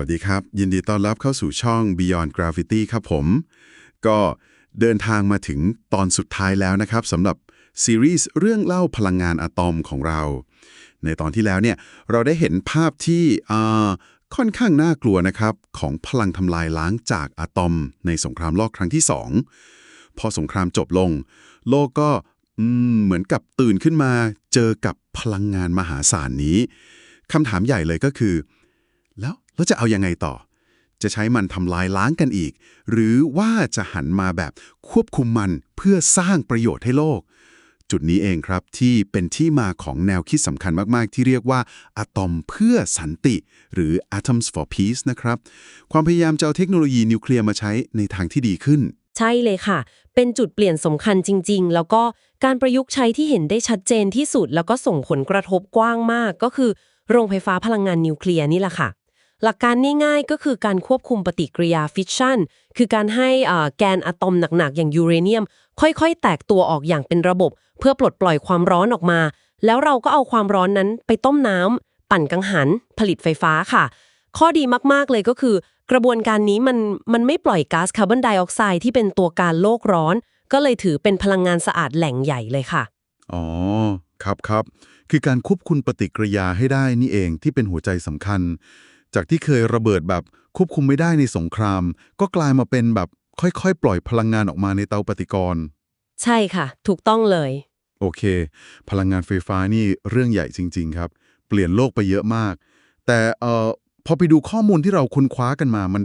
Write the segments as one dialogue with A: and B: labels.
A: วัสดีครับ ยินดีต้อนรับเข้าสู่ช่อง Beyond Gravity ครับผม ก็เดินทางมาถึงตอนสุดท้ายแล้วนะครับสำหรับซีรีส์เรื่องเล่าพลังงานอะตอมของเรา ในตอนที่แล้วเนี่ยเราได้เห็นภาพที่ค่อนข้างน่ากลัวนะครับ ของพลังทำลายล้างจากอะตอม ในสงครามโลกครั้งที่สองพอสงครามจบลง โลกก็เหมือนกับตื่นขึ้นมาเจอกับพลังงานมหาศาลนี้คำถามใหญ่เลยก็คือ แล้ว แล้วจะเอายังไงต่อ จะใช้มันทำลายล้างกันอีก หรือว่าจะหันมาแบบควบคุมมันเพื่อสร้างประโยชน์ให้โลก จุดนี้เองครับที่เป็นที่มาของแนวคิดสำคัญมาก ๆ ที่เรียกว่าอะตอมเพื่อสันติ หรือ atoms for peace นะครับ ความพยายามจะเอาเทคโนโลยีนิวเคลียร์มาใช้ในทางที่ดีขึ้น
B: ใช่เลยค่ะ เป็นจุดเปลี่ยนสำคัญจริง ๆ แล้วก็การประยุกต์ใช้ที่เห็นได้ชัดเจนที่สุด แล้วก็ส่งผลกระทบกว้างมาก ก็คือ โรงไฟฟ้าพลังงานนิวเคลียร์นี่แหละค่ะ หลักการง่ายๆก็คือการควบคุมปฏิกิริยาฟิชชันคือการให้อ่าแกนอะตอมหนักๆ อย่างยูเรเนียม ค่อยๆ แตกตัวออกอย่างเป็นระบบ เพื่อปลดปล่อยความร้อนออกมา แล้วเราก็เอาความร้อนนั้นไปต้มน้ำปั่นกังหัน ผลิตไฟฟ้าค่ะ ข้อดีมากๆเลยก็คือ กระบวนการนี้มันมันไม่ปล่อยก๊าซคาร์บอนไดออกไซด์ที่เป็นตัวการโลกร้อน ก็เลยถือเป็นพลังงานสะอาดแหล่งใหญ่เลยค่ะ
A: อ๋อครับครับคือการควบคุมปฏิกิริยาให้ได้นี่เองที่เป็นหัวใจสำคัญ จากที่เคยระเบิดแบบควบคุมไม่ได้ในสงคราม ก็กลายมาเป็นแบบค่อยๆ ปล่อยพลังงานออกมาในเตาปฏิกรณ์
B: ใช่ค่ะ ถูกต้องเลย
A: โอเค พลังงานไฟฟ้านี่เรื่องใหญ่จริง ๆ ครับ เปลี่ยนโลกไปเยอะมาก แต่เอ่อพอไปดูข้อมูลที่เราค้นคว้ากันมามัน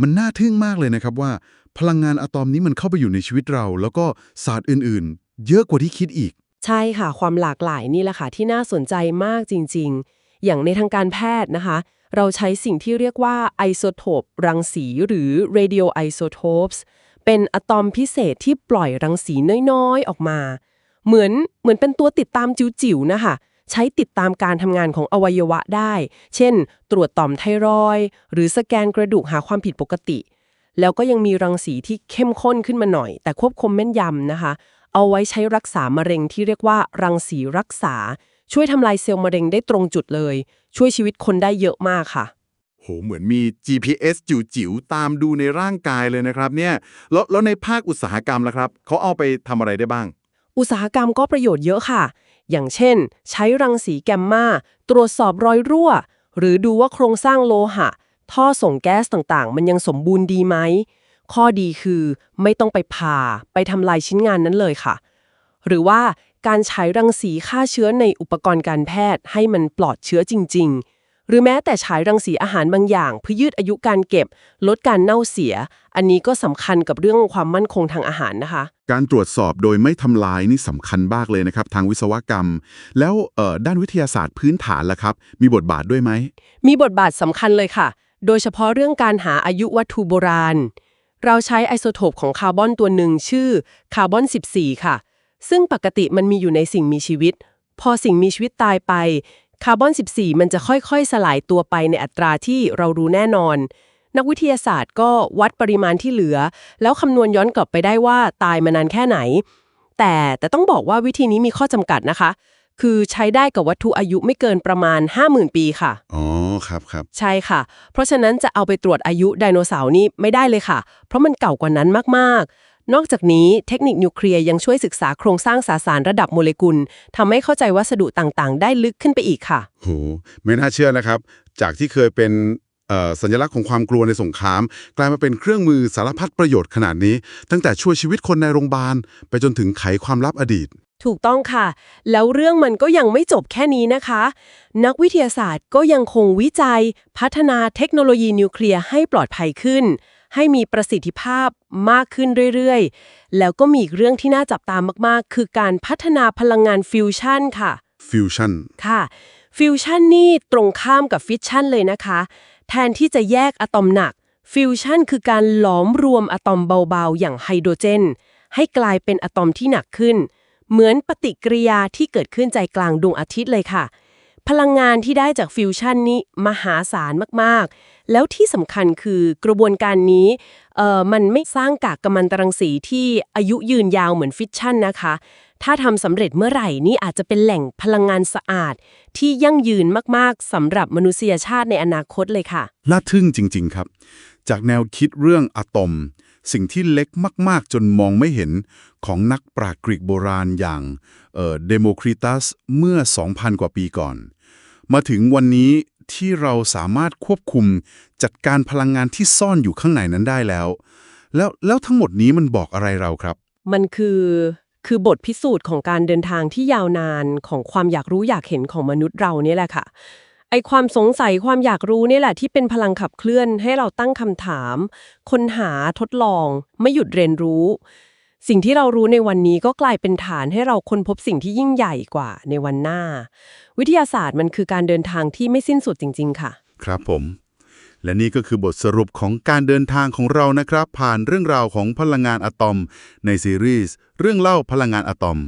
A: มันน่าทึ่งมากเลยนะครับว่า พลังงานอะตอมนี้มันเข้าไปอยู่ในชีวิตเรา แล้วก็ศาสตร์อื่นๆ เยอะกว่าที่คิดอีก
B: ใช่ค่ะ ความหลากหลายนี่แหละค่ะที่น่าสนใจมากจริง ๆ อย่างในทางการแพทย์นะคะ เราใช้สิ่งที่เรียกว่าไอโซโทปรังสีหรือ radio isotopes เป็นอะตอมพิเศษที่ปล่อยรังสีน้อยๆ ออกมา เหมือนเหมือนเป็นตัวติดตามจิ๋วๆนะคะใช้ติดตามการทำงานของอวัยวะได้ เช่น ตรวจต่อมไทรอยหรือสแกนกระดูกหาความผิดปกติ แล้วก็ยังมีรังสีที่เข้มข้นขึ้นมาหน่อย แต่ควบคุมแม่นยำนะคะ เอาไว้ใช้รักษามะเร็งที่เรียกว่ารังสีรักษา ช่วยทำลายเซลล์มะเร็งได้ตรงจุดเลย ช่วยชีวิตคนได้เยอะมากค่ะ
A: โห เหมือนมี GPS จิ๋วๆ ตามดูในร่างกายเลยนะครับเนี่ยแล้วแล้วในภาคอุตสาหกรรมล่ะครับ เขาเอาไปทำอะไรได้บ้าง
B: อุตสาหกรรมก็ประโยชน์เยอะค่ะ อย่างเช่น ใช้รังสีแกมมาตรวจสอบรอยรั่ว หรือดูว่าโครงสร้างโลหะ ท่อส่งแก๊สต่างๆ มันยังสมบูรณ์ดีไหมข้อดีคือไม่ต้องไปผ่าไปทำลายชิ้นงานนั้นเลยค่ะ หรือว่า การใช้รังสีฆ่าเชื้อในอุปกรณ์การแพทย์ให้มันปลอดเชื้อจริง ๆ หรือแม้แต่ฉายรังสีอาหารบางอย่าง เพื่อยืดอายุการเก็บ ลดการเน่าเสีย อันนี้ก็สำคัญกับเรื่องความมั่นคงทางอาหารนะคะ
A: การตรวจสอบโดยไม่ทำลายนี่สำคัญมากเลยนะครับ ทางวิศวกรรม แล้วเอ่อด้านวิทยาศาสตร์พื้นฐานล่ะครับ มีบทบาทด้วยไหม
B: มีบทบาทสำคัญเลยค่ะ โดยเฉพาะเรื่องการหาอายุวัตถุโบราณ เราใช้ไอโซโทปของคาร์บอนตัวหนึ่งชื่อคาร์บอน 14 ค่ะ ซึ่งปกติมันมีอยู่ในสิ่งมีชีวิต พอสิ่งมีชีวิตตายไป คาร์บอน 14 มันจะค่อยๆ สลายตัวไปในอัตราที่เรารู้แน่นอน นักวิทยาศาสตร์ก็วัดปริมาณที่เหลือ แล้วคำนวณย้อนกลับไปได้ว่าตายมานานแค่ไหน แต่แต่ต้องบอกว่าวิธีนี้มีข้อจำกัดนะคะ คือใช้ได้กับวัตถุอายุไม่เกินประมาณ 50,000 ปีค่ะ
A: อ๋อ ครับครับ
B: ใช่ค่ะ เพราะฉะนั้นจะเอาไปตรวจอายุไดโนเสาร์นี่ไม่ได้เลยค่ะ เพราะมันเก่ากว่านั้นมากๆ นอกจากนี้เทคนิคนิวเคลียร์ยังช่วยศึกษาโครงสร้างสสารระดับโมเลกุลทำให้เข้าใจวัสดุต่างๆ ได้ลึกขึ้นไปอีกค่ะ
A: โหไม่น่าเชื่อนะครับ จากที่เคยเป็นเอ่อสัญลักษณ์ของความกลัวในสงคราม กลายมาเป็นเครื่องมือสารพัดประโยชน์ขนาดนี้ ตั้งแต่ช่วยชีวิตคนในโรงพยาบาล ไปจนถึงไขความลับอดีต
B: ถูกต้องค่ะ แล้วเรื่องมันก็ยังไม่จบแค่นี้นะคะ นักวิทยาศาสตร์ก็ยังคงวิจัย พัฒนาเทคโนโลยีนิวเคลียร์ให้ปลอดภัยขึ้น ให้มีประสิทธิภาพมากขึ้นเรื่อยๆ แล้วก็มีอีกเรื่องที่น่าจับตามมากๆ คือการพัฒนาพลังงานฟิวชั่นค่ะ
A: ฟิวชั่น
B: ค่ะ ฟิวชันนี่ตรงข้ามกับฟิชชันเลยนะคะ แทนที่จะแยกอะตอมหนัก ฟิวชันคือการหลอมรวมอะตอมเบาๆ อย่างไฮโดรเจน ให้กลายเป็นอะตอมที่หนักขึ้น เหมือนปฏิกิริยาที่เกิดขึ้นใจกลางดวงอาทิตย์เลยค่ะ พลังงานที่ได้จากฟิวชันนี้มหาศาลมากๆ แล้วที่สำคัญคือกระบวนการนี้เอ่อมันไม่สร้างกากกัมมันตรังสีที่อายุยืนยาวเหมือนฟิชชั่นนะคะ ถ้าทำสำเร็จเมื่อไหร่นี่อาจจะเป็นแหล่งพลังงานสะอาด ที่ยั่งยืนมากๆสำหรับมนุษยชาติในอนาคตเลยค่ะ
A: น่าทึ่งจริง ๆครับ จากแนวคิดเรื่องอะตอม สิ่งที่เล็กมาก ๆ จนมองไม่เห็นของนักปราชญ์กรีกโบราณอย่างเดโมคริตัสเมื่อ 2,000 กว่าปีก่อน มาถึงวันนี้ ที่เราสามารถควบคุมจัดการพลังงานที่ซ่อนอยู่ข้างในนั้นได้แล้ว แล้วแล้วทั้งหมดนี้มันบอกอะไรเราครับ
B: มันคือคือบทพิสูจน์ของการเดินทางที่ยาวนานของความอยากรู้อยากเห็นของมนุษย์เราเนี่ยแหละค่ะไอความสงสัยความอยากรู้เนี่ยแหละที่เป็นพลังขับเคลื่อนให้เราตั้งคำถาม ค้นหาทดลอง ไม่หยุดเรียนรู้ สิ่งที่เรารู้ในวันนี้ก็กลายเป็นฐานให้เราค้นพบสิ่งที่ยิ่งใหญ่กว่าในวันหน้า วิทยาศาสตร์มันคือการเดินทางที่ไม่สิ้นสุดจริง ๆ ค่ะ
A: ครับผม และนี่ก็คือบทสรุปของการเดินทางของเรานะครับ ผ่านเรื่องราวของพลังงานอะตอม ในซีรีส์เรื่องเล่าพลังงานอะตอม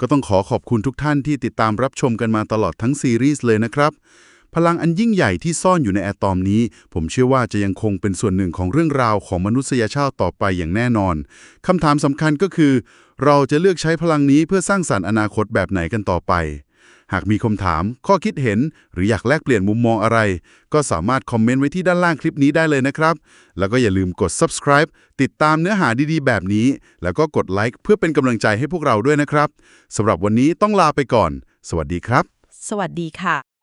A: ก็ต้องขอขอบคุณทุกท่านที่ติดตามรับชมกันมาตลอดทั้งซีรีส์เลยนะครับ พลังอันยิ่งใหญ่ที่ซ่อนอยู่ในอะตอมนี้ ผมเชื่อว่าจะยังคงเป็นส่วนหนึ่งของเรื่องราวของมนุษยชาติต่อไปอย่างแน่นอนคำถามสำคัญก็คือ เราจะเลือกใช้พลังนี้เพื่อสร้างสรรค์อนาคตแบบไหนกันต่อไป หากมีคำถาม ข้อคิดเห็น หรืออยากแลกเปลี่ยนมุมมองอะไร ก็สามารถคอมเมนต์ไว้ที่ด้านล่างคลิปนี้ได้เลยนะครับ แล้วก็อย่าลืมกด subscribe ติดตามเนื้อหาดีๆ แบบนี้ แล้วก็กดไลค์เพื่อเป็นกำลังใจให้พวกเราด้วยนะครับสำหรับวันนี้ต้องลาไปก่อน สวัสดีครับ
B: สวัสดีค่ะ